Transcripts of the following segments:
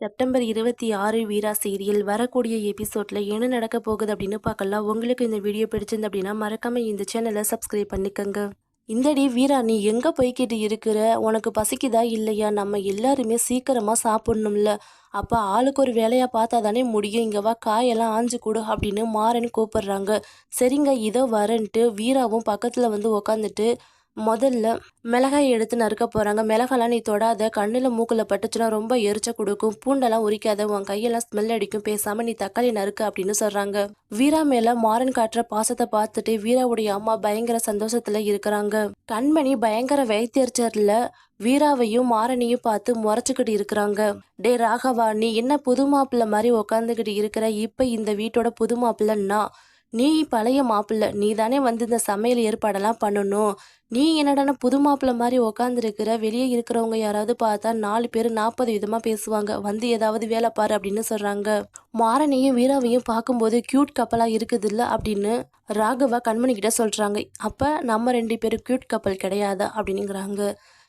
September இருபத்தி ஆறு வீரா serial வரக்கூடிய எபிசோட்ல என்ன நடக்க போகுது அப்படின்னு பார்க்கலாம். உங்களுக்கு இந்த வீடியோ பிடிச்சிருந்து அப்படின்னா மறக்காம இந்த சேனலை சப்ஸ்கிரைப் பண்ணிக்கோங்க. இந்தடி வீரா நீ எங்க போய்கிட்டு இருக்கிற? உனக்கு பசிக்குதா இல்லையா? நம்ம எல்லாருமே சீக்கிரமா சாப்பிடணும்ல. அப்ப ஆளுக்கு ஒரு வேலையா பார்த்தா தானே முடியும். இங்க வா காயெல்லாம் ஆஞ்சு கொடு அப்படின்னு மாறன் கூப்பிடுறாங்க. சரிங்க இதோ வரேன்ட்டு வீராவும் பக்கத்துல வந்து உக்காந்துட்டு முதல்ல மிளகாய் எடுத்து நறுக்க போகிறாங்க மிளகாலாம் நீ தொடாத. கண்ணில் மூக்கில் பட்டுச்சுன்னா ரொம்ப எரிச்ச கொடுக்கும். பூண்டெல்லாம் உரிக்காத. உன் கையெல்லாம் ஸ்மெல் அடிக்கும். பேசாமல் நீ தக்காளி நறுக்க அப்படின்னு சொல்கிறாங்க வீரா மேலே மாறன் காட்டுற பாசத்தை பார்த்துட்டு வீராவுடைய அம்மா பயங்கர சந்தோஷத்தில் இருக்கிறாங்க. கண்மணி பயங்கர வைத்தியர்ச்சரில் வீராவையும் மாறனையும் பார்த்து முறைச்சிக்கிட்டு இருக்கிறாங்க. டே ராகவா நீ என்ன புது மாப்பிள்ள மாதிரி உக்காந்துக்கிட்டு இருக்கிற? இப்போ இந்த வீட்டோட புது மாப்பிள்ளன்னா நீ பழைய மாப்பிள்ளை நீ தானே வந்து இந்த சமையல் ஏற்பாடெல்லாம் பண்ணணும். நீ என்னடான புது மாப்பிள்ளை மாதிரி உக்காந்துருக்கிற வெளியே இருக்கிறவங்க யாராவது பார்த்தா நாலு பேர் நாற்பது விதமாக பேசுவாங்க. வந்து ஏதாவது வேலை பாரு அப்படின்னு சொல்கிறாங்க மாறனையும் வீராவையும் பார்க்கும்போது க்யூட் கப்பலாக இருக்குது இல்லை அப்படின்னு ராகவா கண்மணிக்கிட்ட சொல்கிறாங்க அப்போ நம்ம ரெண்டு பேரும் க்யூட் கப்பல் கிடையாதா அப்படின்னுங்கிறாங்க.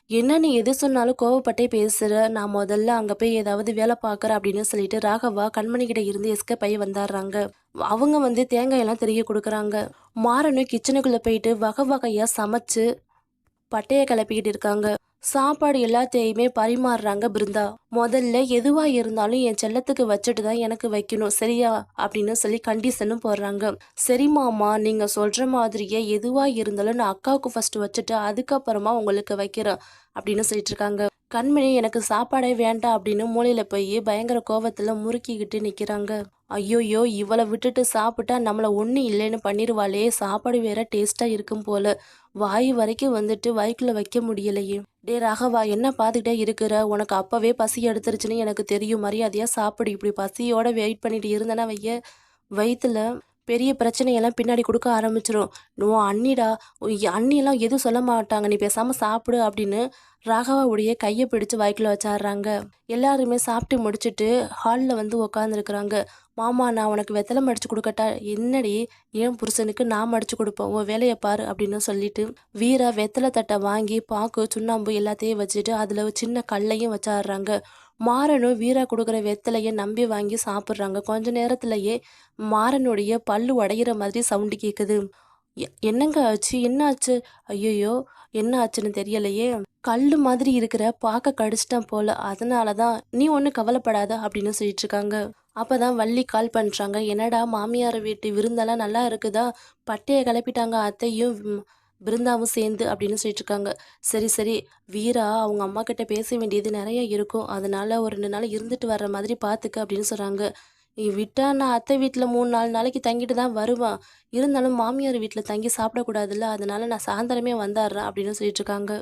என்ன நீ எது சொன்னாலும் கோவப்பட்டே பேசுகிற நான் முதல்ல அங்கே போய் ஏதாவது வேலை பார்க்குறேன் அப்படின்னு சொல்லிட்டு ராகவா கண்மணி கிட்ட இருந்து எஸ்கேப் ஆகி வந்தாடுறாங்க. அவங்க வந்து தேங்காயெல்லாம் தெரிய கொடுக்குறாங்க. மாறனும் கிச்சனுக்குள்ளே போயிட்டு வகை வகையாக சமைச்சு பட்டையை கிளப்பிக்கிட்டு இருக்காங்க. சாப்பாடு எல்லாத்தையுமே பரிமாறுறாங்க பிருந்தா. முதல்ல எதுவா இருந்தாலும் என் செல்லத்துக்கு வச்சுட்டு தான் எனக்கு வைக்கணும் சரியா? அப்படின்னு சொல்லி கண்டிஷனும் போடுறாங்க. சரி மாமா நீங்க சொல்ற மாதிரியே எதுவா இருந்தாலும் நான் அக்காவுக்கு ஃபர்ஸ்ட் வச்சுட்டு அதுக்கப்புறமா உங்களுக்கு வைக்கிறேன் அப்படின்னு சொல்லிட்டு இருக்காங்க. கண்மணி எனக்கு சாப்பாடே வேண்டாம் அப்படின்னு மூலையில போய் பயங்கர கோபத்தில் முறுக்கிக்கிட்டு நிக்கிறாங்க. ஐயோயோ இவளை விட்டுட்டு சாப்பிட்டா நம்மளை ஒன்றும் இல்லைன்னு பண்ணிடுவாளே சாப்பாடு வேற டேஸ்ட்டாக இருக்கும் போல. வாய் வரைக்கும் வந்துட்டு வாய்க்குள்ளே வைக்க முடியலையே. டே ராகவா என்ன பார்த்துக்கிட்டே இருக்கிற? உனக்கு அப்போவே பசி எடுத்துருச்சுன்னு எனக்கு தெரியும். மரியாதையாக சாப்பிடு. இப்படி பசியோட வெயிட் பண்ணிட்டு இருந்தேன்னா வைய வயிற்றுல பெரிய பிரச்சனையெல்லாம் பின்னாடி கொடுக்க ஆரம்பிச்சிடும் உன் அண்ணிடா அண்ணியெல்லாம் எதுவும் சொல்ல மாட்டாங்க. நீ பேசாமல் சாப்பிடு அப்படின்னு ராகவாவுடைய கையை பிடிச்சு வாய்க்குள்ள வச்சாடுறாங்க. எல்லாருமே சாப்பிட்டு முடிச்சுட்டு ஹாலில் வந்து உக்காந்துருக்குறாங்க. மாமா நான் உனக்கு வெத்தலை மடிச்சு கொடுக்கட்டா? என்னடி? ஏன் புருஷனுக்கு நான் மடிச்சு கொடுப்போம்? உன் வேலையை பாரு அப்படின்னு சொல்லிட்டு வீரா வெத்தலை தட்டை வாங்கி பாக்கு சுண்ணாம்பு எல்லாத்தையும் வச்சுட்டு அதில் சின்ன கல்லையும் வச்சாடுறாங்க. மாறனும் வீரா கொடுக்குற வெத்தலையை நம்பி வாங்கி சாப்பிட்றாங்க. கொஞ்ச நேரத்திலேயே மாறனுடைய பல்லு உடையிற மாதிரி சவுண்டு கேட்குது என்னங்க ஆச்சு? என்ன ஆச்சு? ஐயோ என்ன ஆச்சுன்னு தெரியலையே. கல் மாதிரி இருக்கிற பாக்க கடிச்சிட்டேன் போல. அதனால தான் நீ ஒன்றும் கவலைப்படாத அப்படின்னு சொல்லிட்டு இருக்காங்க. அப்பதான் வள்ளி கால் பண்ணுறாங்க என்னடா மாமியார் வீட்டு விருந்தெல்லாம் நல்லா இருக்குதா? பட்டையை கிளப்பிட்டாங்க அத்தையும். பிருந்தாவும் சேர்ந்து அப்படின்னு சொல்லிட்டு இருக்காங்க சரி சரி வீரா அவங்க அம்மா கிட்ட பேச வேண்டியது நிறைய இருக்கும். அதனால ஒரு ரெண்டு நாள் இருந்துட்டு வர்ற மாதிரி பார்த்துக்க அப்படின்னு சொல்கிறாங்க விட்டா நான் அத்தை வீட்டில் மூணு நாலு நாளைக்கு தங்கிட்டு தான் வருவான். இருந்தாலும் மாமியார் வீட்டில் தங்கி சாப்பிடக்கூடாதுல்ல. அதனால நான் சாயந்தரமே வந்தாடுறேன் அப்படின்னு சொல்லிட்டு இருக்காங்க